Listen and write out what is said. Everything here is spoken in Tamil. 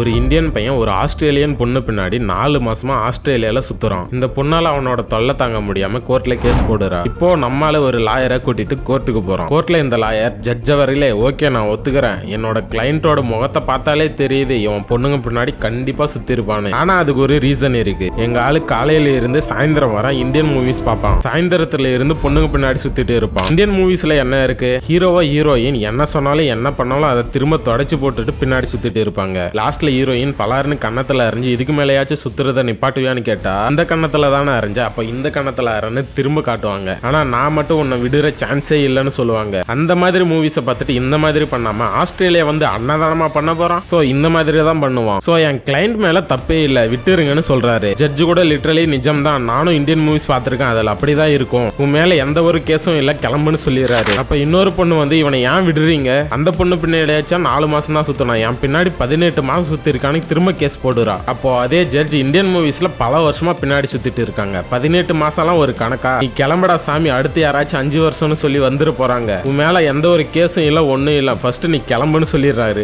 ஒரு இந்தியன் பையன் ஒரு ஆஸ்திரேலியன் பொண்ணு பின்னாடி நாலு மாசமா ஆஸ்திரேலியால சுத்துறான். இந்த பொண்ணால அவனோட தொல்லை தாங்க முடியாம கோர்ட்ல கேஸ் போடுறா. இப்போ நம்மால ஒரு லாயரை கூட்டிட்டு கோர்ட்டுக்கு போறோம். கோர்ட்ல இந்த லாயர் ஜட்ஜ வரையிலே ஓகே நான் ஒத்துக்கிறேன். என்னோட கிளைண்டோட முகத்தை பார்த்தாலே தெரியுது. இவன் பொண்ணுங்க பின்னாடி கண்டிப்பா சுத்தி இருப்பானு ஆனா அதுக்கு ஒரு ரீசன் இருக்கு. எங்க ஆளு காலையில இருந்து சாயந்தரம் வர இந்தியன் மூவிஸ் பார்ப்பான். சாயந்தரத்துல இருந்து பொண்ணுங்க பின்னாடி சுத்திட்டு இருப்பான். இந்தியன் மூவிஸ்ல என்ன இருக்கு? ஹீரோவா ஹீரோயின் என்ன சொன்னாலும் என்ன பண்ணாலும் அதை திரும்ப தொடச்சு போட்டுட்டு பின்னாடி சுத்திட்டு இருப்பாங்க. லாஸ்ட்ல ஹீரோயின் பலாருன்னு கன்னத்தில் அரைஞ்சு இதுக்கு மேலேயாச்சும் சுத்துறத நிப்பாட்டுவியான்னு கேட்டா அந்த கன்னத்தில் தானே அரைஞ்ச அப்ப இந்த கன்னத்தில் அரைன்னு திரும்ப காட்டுவாங்க. ஆனா நான் மட்டும் உன்னை விடுற சான்ஸே இல்லைன்னு சொல்லுவாங்க. அந்த மாதிரி மூவிஸை பார்த்துட்டு இந்த மாதிரி பண்ணாம ஆஸ்திரேலியா வந்து அன்னதானமா பண்ண போறான். சோ இந்த மாதிரி தான் பண்ணுவான். சோ என் கிளைண்ட் மேல தப்பே இல்லை. விட்டுருங்கன்னு சொல்றாரு. ஜட்ஜு கூட லிட்டரலி நிஜம் தான் நானும் இந்தியன் மூவிஸ் பார்த்திருக்கேன். அதுல அப்படிதான் இருக்கும். உன் மேல எந்த ஒரு கேஸும் இல்லை. கிளம்புன்னு சொல்லிடுறாரு. அப்ப இன்னொரு பொண்ணு வந்து இவனை ஏன் விடுறீங்க? அந்த பொண்ணு பின்னாடியாச்சும் நாலு மாசம் தான் சுத்தினான். என் பின்னாடி பதினெட்டு மாசம் இருக்கான்னு திரும்ப கேஸ் போடுறா. அப்போ அதே ஜட்ஜ் இந்தியன் மூவிஸ்ல பல வருஷமா பின்னாடி சுத்திட்டு இருக்காங்க. பதினெட்டு மாதம்லாம் ஒரு கணக்கா? நீ கிளம்படா சாமி அடுத்து யாராச்சும் அஞ்சு வருஷம்னு சொல்லி வந்துட்டு போறாங்க. உன் மேல எந்த ஒரு கேஸும் இல்ல ஒண்ணும் இல்ல. ஃபஸ்ட்டு நீ கிளம்புன்னு சொல்லிடுறாரு.